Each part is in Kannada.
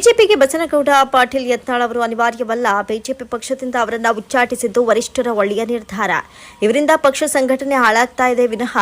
ಬಿಜೆಪಿಗೆ ಬಸನಗೌಡ, ಪಾಟೀಲ್, ಯತ್ನಾಳ್ ಅವರು ಅನಿವಾರ್ಯವಲ್ಲ. ಬಿಜೆಪಿ ಪಕ್ಷದಿಂದ ಅವರನ್ನ ಉಚ್ಚಾಟಿಸಿದ್ದು ವರಿಷ್ಠರ ಒಳ್ಳೆಯ ನಿರ್ಧಾರ. ಇವರಿಂದ ಪಕ್ಷ ಸಂಘಟನೆ ಹಾಳಾಗ್ತಾ ಇದೆ. ವಿನಃ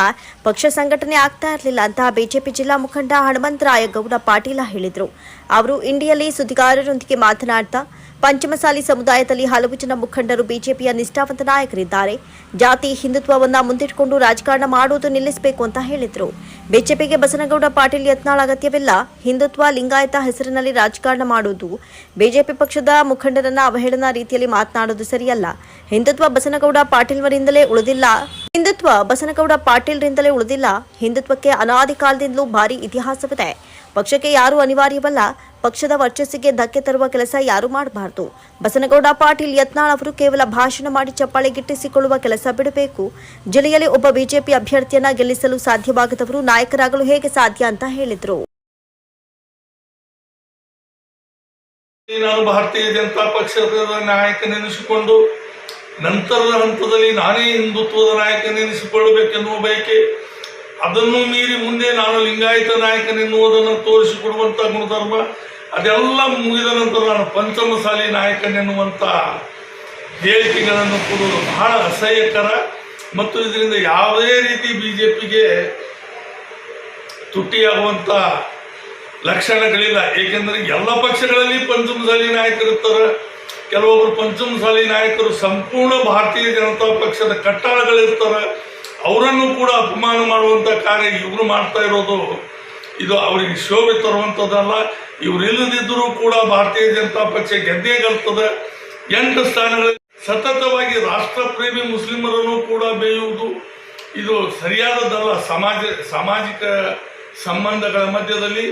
ಪಕ್ಷ ಸಂಘಟನೆ ಆಗ್ತಾ ಇರಲಿಲ್ಲ ಅಂತ ಬಿಜೆಪಿ ಜಿಲ್ಲಾ ಮುಖಂಡ ಹನುಮಂತರಾಯ ಗೌಡ ಪಾಟೀಲ ಹೇಳಿದರು. ಅವರು ಇಂಡಿಯಲ್ಲಿ ಸುದ್ದಿಗಾರರೊಂದಿಗೆ ಮಾತನಾಡ್ತಾ ಪಂಚಮಸಾಲಿ ಸಮುದಾಯದಲ್ಲಿ ಹಲವು ಜನ ಮುಖಂಡರು ಬಿಜೆಪಿಯ ನಿಷ್ಠಾವಂತ ನಾಯಕರಿದ್ದಾರೆ. ಜಾತಿ, ಹಿಂದುತ್ವವನ್ನ ಮುಂದಿಟ್ಟುಕೊಂಡು ರಾಜಕಾರಣ ಮಾಡುವುದು ನಿಲ್ಲಿಸಬೇಕು ಅಂತ ಹೇಳಿದರು. ಬಿಜೆಪಿಗೆ ಬಸನಗೌಡ ಪಾಟೀಲ್ ಯತ್ನಾಳ್ ಅಗತ್ಯವಿಲ್ಲ. ಹಿಂದುತ್ವ, ಲಿಂಗಾಯತ ಹೆಸರಿನಲ್ಲಿ ರಾಜಕಾರಣ ಮಾಡುವುದು. ಬಿಜೆಪಿ ಪಕ್ಷದ ಮುಖಂಡರನ್ನ ಅವಹೇಳನ ರೀತಿಯಲ್ಲಿ ಮಾತನಾಡುವುದು ಸರಿಯಲ್ಲ. ಹಿಂದುತ್ವ ಬಸನಗೌಡ ಪಾಟೀಲ್ವರಿಂದಲೇ ಉಳಿದಿಲ್ಲ. ಹಿಂದುತ್ವ ಬಸನಗೌಡ ಪಾಟೀಲ್ರಿಂದಲೇ ಉಳಿದಿಲ್ಲ. ಹಿಂದುತ್ವಕ್ಕೆ ಅನಾದಿ ಕಾಲದಿಂದಲೂ ಭಾರಿ ಇತಿಹಾಸವಿದೆ. ಪಕ್ಷಕ್ಕೆ ಯಾರೂ ಅನಿವಾರ್ಯವಲ್ಲ. ಪಕ್ಷದ ವರ್ಚಸ್ಸಿಗೆ ಧಕ್ಕೆ ತರುವ ಕೆಲಸ ಯಾರು ಮಾಡಬಾರದು. ಬಸನಗೌಡ, ಪಾಟೀಲ್, ಯತ್ನಾಳ್ ಅವರು ಕೇವಲ ಭಾಷಣ ಮಾಡಿ ಚಪ್ಪಾಳೆ ಗಿಟ್ಟಿಸಿಕೊಳ್ಳುವ ಕೆಲಸ ಬಿಡಬೇಕು. ಜಿಲ್ಲೆಯಲ್ಲಿ ಒಬ್ಬ ಬಿಜೆಪಿ ಅಭ್ಯರ್ಥಿಯನ್ನ ಗೆಲ್ಲಿಸಲು ಸಾಧ್ಯವಾಗದವರು ನಾಯಕರಾಗಲು ಹೇಗೆ ಸಾಧ್ಯ ಅಂತ ಹೇಳಿದರು. ನಾನು ಭಾರತೀಯ ಜನತಾ ಪಕ್ಷದ ನಾಯಕನೆನಿಸಿಕೊಂಡು ನಂತರದ ಹಂತದಲ್ಲಿ ನಾನೇ ಹಿಂದುತ್ವದ ನಾಯಕನೆನಿಸಿಕೊಳ್ಳಬೇಕೆನ್ನುವ ಬಯಕೆ, ಅದನ್ನು ಮೀರಿ ಮುಂದೆ ನಾನು ಲಿಂಗಾಯತ ನಾಯಕನೆನ್ನುವುದನ್ನು ತೋರಿಸಿಕೊಡುವಂಥ ಗುಣಧರ್ಮ ಅದೆಲ್ಲ ಮುಗಿದ ನಂತರ ನಾನು ಪಂಚಮಸಾಲಿ ನಾಯಕನೆನ್ನುವಂಥ ಹೇಳಿಕೆಗಳನ್ನು ಕೊಡುವುದು ಬಹಳ ಅಸಹ್ಯಕರ ಮತ್ತು ಇದರಿಂದ ಯಾವುದೇ ರೀತಿ ಬಿ ಜೆ ಲಕ್ಷಣಗಳಿಲ್ಲ. ಏಕೆಂದರೆ ಎಲ್ಲ ಪಕ್ಷಗಳಲ್ಲಿ ಪಂಚಮಸಾಲಿ ನಾಯಕರಿರ್ತಾರೆ ಕೆಲವೊಬ್ಬರು ಪಂಚಮಸಾಲಿ ನಾಯಕರು ಸಂಪೂರ್ಣ ಭಾರತೀಯ ಜನತಾ ಪಕ್ಷದ ಕಟ್ಟಾಳಗಳಿರ್ತಾರೆ. ಅವರನ್ನು ಕೂಡ ಅಪಮಾನ ಮಾಡುವಂಥ ಕಾರ್ಯ ಇವರು ಮಾಡ್ತಾ ಇರೋದು. ಇದು ಅವರಿಗೆ ಶೋಭೆ ತರುವಂಥದ್ದಲ್ಲ ಇವರು ಇಲ್ಲದಿದ್ದರೂ ಕೂಡ ಭಾರತೀಯ ಜನತಾ ಪಕ್ಷ ಗೆದ್ದೇ ಗೆಲ್ತದೆ. ಎಂಟು ಸ್ಥಾನಗಳಲ್ಲಿ ಸತತವಾಗಿ ರಾಷ್ಟ್ರ ಪ್ರೇಮಿ ಮುಸ್ಲಿಮರನ್ನು ಕೂಡ ಬೇಯುವುದು. ಇದು ಸರಿಯಾದದ್ದಲ್ಲ ಸಮಾಜ, ಸಾಮಾಜಿಕ ಸಂಬಂಧಗಳ ಮಧ್ಯದಲ್ಲಿ.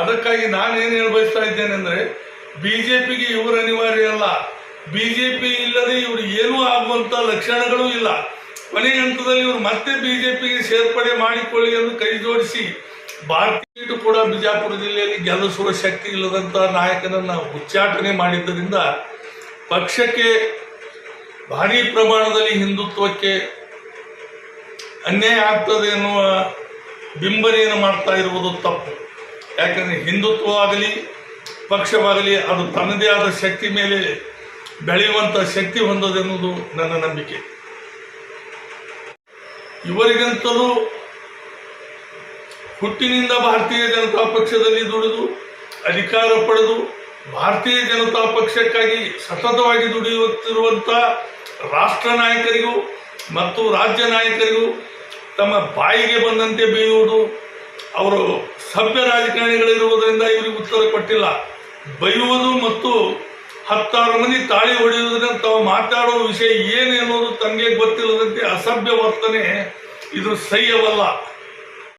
ಅದಕ್ಕಾಗಿ ನಾನು ಏನು ಹೇಳ ಬಯಸ್ತಾ ಇದ್ದೇನೆ ಅಂದರೆ ಬಿ ಜೆ ಪಿಗೆ ಇವರು ಅನಿವಾರ್ಯ ಅಲ್ಲ. ಬಿ ಜೆ ಪಿ ಇಲ್ಲದೆ ಇವರು ಏನೂ ಆಗುವಂಥ ಲಕ್ಷಣಗಳು ಇಲ್ಲ. ಕೊನೆಯ ಹಂತದಲ್ಲಿ ಇವರು ಮತ್ತೆ ಬಿ ಜೆ ಪಿಗೆ ಸೇರ್ಪಡೆ ಮಾಡಿಕೊಳ್ಳಿ ಎಂದು ಕೈ ಜೋಡಿಸಿ ಭಾರತೀಯ ಸೀಟು ಕೂಡ ಬಿಜಾಪುರ ಜಿಲ್ಲೆಯಲ್ಲಿ ಗೆಲ್ಲಿಸುವ ಶಕ್ತಿ ಇಲ್ಲದಂಥ ನಾಯಕನನ್ನು ಉಚ್ಚಾಟನೆ ಮಾಡಿದ್ದರಿಂದ ಪಕ್ಷಕ್ಕೆ ಭಾರಿ ಪ್ರಮಾಣದಲ್ಲಿ ಹಿಂದುತ್ವಕ್ಕೆ ಅನ್ಯಾಯ ಆಗ್ತದೆ ಎನ್ನುವ ಬಿಂಬನೆಯನ್ನು ಮಾಡ್ತಾ ಇರುವುದು ತಪ್ಪು. ಯಾಕಂದರೆ ಹಿಂದುತ್ವ ಆಗಲಿ, ಪಕ್ಷವಾಗಲಿ, ಅದು ತನ್ನದೇ ಆದ ಶಕ್ತಿ ಮೇಲೆ ಬೆಳೆಯುವಂಥ ಶಕ್ತಿ ಹೊಂದದೆನ್ನುವುದು ನನ್ನ ನಂಬಿಕೆ. ಇವರಿಗಂತಲೂ ಹುಟ್ಟಿನಿಂದ ಭಾರತೀಯ ಜನತಾ ಪಕ್ಷದಲ್ಲಿ ದುಡಿದು, ಅಧಿಕಾರ ಪಡೆದು ಭಾರತೀಯ ಜನತಾ ಪಕ್ಷಕ್ಕಾಗಿ ಸತತವಾಗಿ ದುಡಿಯುತ್ತಿರುವಂಥ ರಾಷ್ಟ್ರ ನಾಯಕರಿಗೂ ಮತ್ತು ರಾಜ್ಯ ನಾಯಕರಿಗೂ ತಮ್ಮ ಬಾಯಿಗೆ ಬಂದಂತೆ ಬೇಯುವುದು ಅವರು ಸಭ್ಯ ರಾಜಕಾರಣಿಗಳಿರುವುದರಿಂದ ಇವರಿಗೆ ಉತ್ತರ ಕೊಟ್ಟಿಲ್ಲ. ಬೈಯುವುದು ಮತ್ತು ಹತ್ತಾರು ಮಂದಿ ತಾಳಿ ಹೊಡೆಯುವುದರಿಂದ ತಾವು ಮಾತಾಡುವ ವಿಷಯ ಏನು ಎನ್ನುವುದು ತಮಗೆ ಗೊತ್ತಿಲ್ಲದಂತೆ ಅಸಭ್ಯ ವರ್ತನೆ ಇದು ಸಹ್ಯವಲ್ಲ